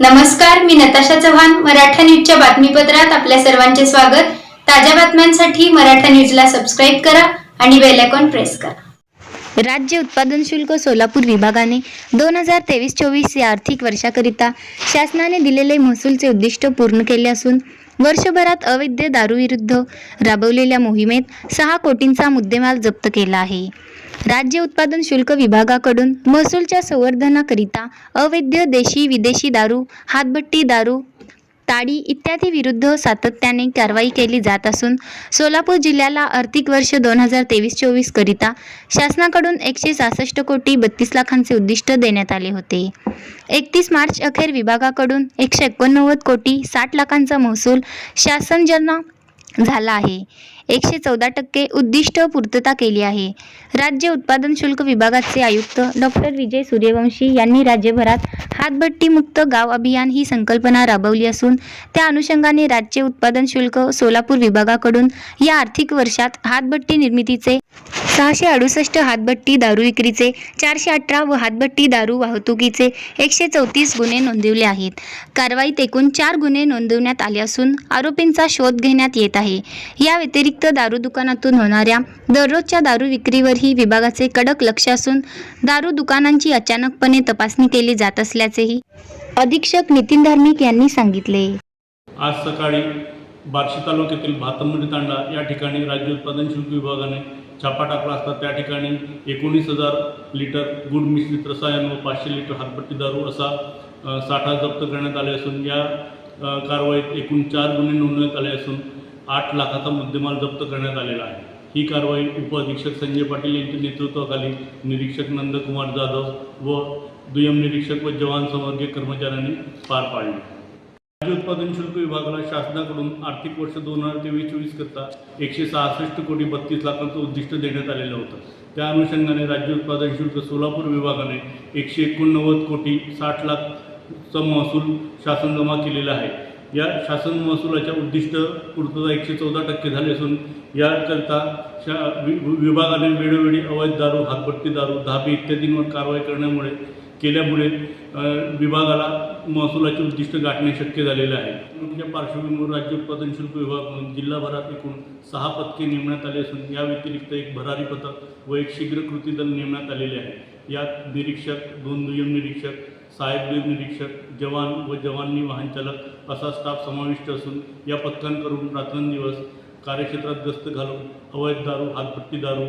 नमस्कार मी नताशा चव्हाण मराठा न्यूजच्या बातमीपत्रात आपल्या सर्वांचे स्वागत. ताज्या बातम्यांसाठी मराठा न्यूजला सबस्क्राईब करा आणि बेल आयकॉन प्रेस करा. राज्य उत्पादन शुल्क सोलापूर विभागाने दोन हजार तेवीस चोवीस या आर्थिक वर्षाकरिता शासनाने दिलेले महसूलचे उद्दिष्ट पूर्ण केले असून वर्षभरात अवैध दारूविरुद्ध राबवलेल्या मोहिमेत सहा कोटींचा मुद्देमाल जप्त केला आहे. राज्य उत्पादन शुल्क विभागाकडून महसूलच्या संवर्धनाकरिता अवैध देशी विदेशी दारू हातभट्टी दारू ताडी इत्यादी विरुद्ध सातत्याने कारवाई केली जात असून सोलापूर जिल्ह्याला आर्थिक वर्ष दोन हजार तेवीस चोवीस करिता शासनाकडून एकशे सहासष्ट कोटी बत्तीस लाखांचे उद्दिष्ट देण्यात आले होते. एकतीस मार्च अखेर विभागाकडून एकशे एकोणनव्वद कोटी साठ लाखांचा महसूल शासन ज्यांना झाला आहे. एकशे चौदा टक्के उद्दिष्ट पूर्तता केली आहे. राज्य उत्पादन शुल्क विभागाचे आयुक्त डॉक्टर विजय सूर्यवंशी यांनी राज्यभरात हातभट्टीमुक्त गाव अभियान ही संकल्पना राबवली असून त्या अनुषंगाने राज्य उत्पादन शुल्क सोलापूर विभागाकडून या आर्थिक वर्षात हातभट्टी निर्मितीचे सहाशे अडुसष्ट हातभट्टी दारू विक्रीचे चारशे अठरा व हातभट्टी दारू वाहतुकीचे एकशे चौतीस गुन्हे नोंदवले आहेत. कारवाईत एकूण चार गुन्हे नोंदवण्यात आले असून आरोपींचा शोध घेण्यात येत आहे. या व्यतिरिक्त दारू दुकानातून होणाऱ्या दररोजच्या दारू विक्रीवरही विभागाचे कडक लक्ष असून दारू दुकानांची अचानकपणे तपासणी केली जात असल्याचेही अधीक्षक नितीन धार्मिक यांनी सांगितले. आज सकाळी बार्शी तालुक्यातील भातंबडी तांडा या ठिकाणी राज्य उत्पादन शुल्क विभागाने छापा टाकला असता त्या ठिकाणी एकोणीस हजार लिटर गुड मिश्रित रसायन व पाचशे लिटर हातपट्टी दारू असा साठा जप्त करण्यात आले असून या कारवाईत एकूण चार गुन्हे नोंदवण्यात आले असून आठ लाखाचा मुद्देमाल जप्त करण्यात आलेला आहे. ही कारवाई उपअधीक्षक संजय पाटील यांच्या नेतृत्वाखाली निरीक्षक नंदकुमार जाधव व दुय्यम निरीक्षक व जवान संवर्गीय कर्मचाऱ्यांनी पार पाडली. राज्य उत्पादन शुल्क विभागाला शासनाकडून आर्थिक वर्ष दोन हजार तेवीस चोवीस करता एकशे सहासष्ट कोटी बत्तीस लाखांचं उद्दिष्ट देण्यात आलेलं होतं. त्या अनुषंगाने राज्य उत्पादन शुल्क सोलापूर विभागाने एकशे एकोणनव्वद कोटी साठ लाखचा महसूल शासन जमा केलेला आहे. या शासन महसुलाच्या उद्दिष्ट पूर्तता एकशे चौदा टक्के झाले असून याकरिता शा वि विभागाने वेळोवेळी अवैध दारू हातभट्टी दारू धाबे इत्यादींवर कारवाई करण्यामुळे केल्यामुळे विभागाला महसुलाचे उद्दिष्ट गाठणे शक्य झालेले आहे. या पार्श्वभूमीवर राज्य उत्पादन शुल्क विभाग म्हणून जिल्हाभरात एकूण सहा पथके नेमण्यात आले असून या व्यतिरिक्त एक भरारी पथक व एक शीघ्र कृती दल नेमण्यात आलेले आहे. यात निरीक्षक दोन दुय्यम निरीक्षक साहेब निरीक्षक जवान व जवानी वाहनचालक असा स्टाफ समाविष्ट असून या पथकांकडून रात्रंदिवस कार्यक्षेत्रात गस्त घालून अवैध दारू हातपट्टी दारू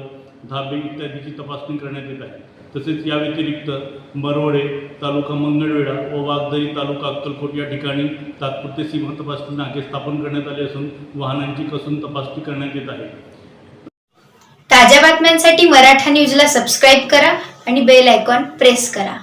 धाबे इत्यादीची तपासणी करण्यात येत आहे. तसेच या व्यतिरिक्त मरवडे तालुका मंगळवेढा व वागदरी तालुका अक्कलकोट या ठिकाणी तात्पुरते सीमा तपासणी नाके स्थापन करण्यात आले असून वाहनांची कसून तपासणी करण्यात येत आहे. ताज्या बातम्यांसाठी मराठा न्यूजला सबस्क्राईब करा आणि बेल आयकॉन प्रेस करा.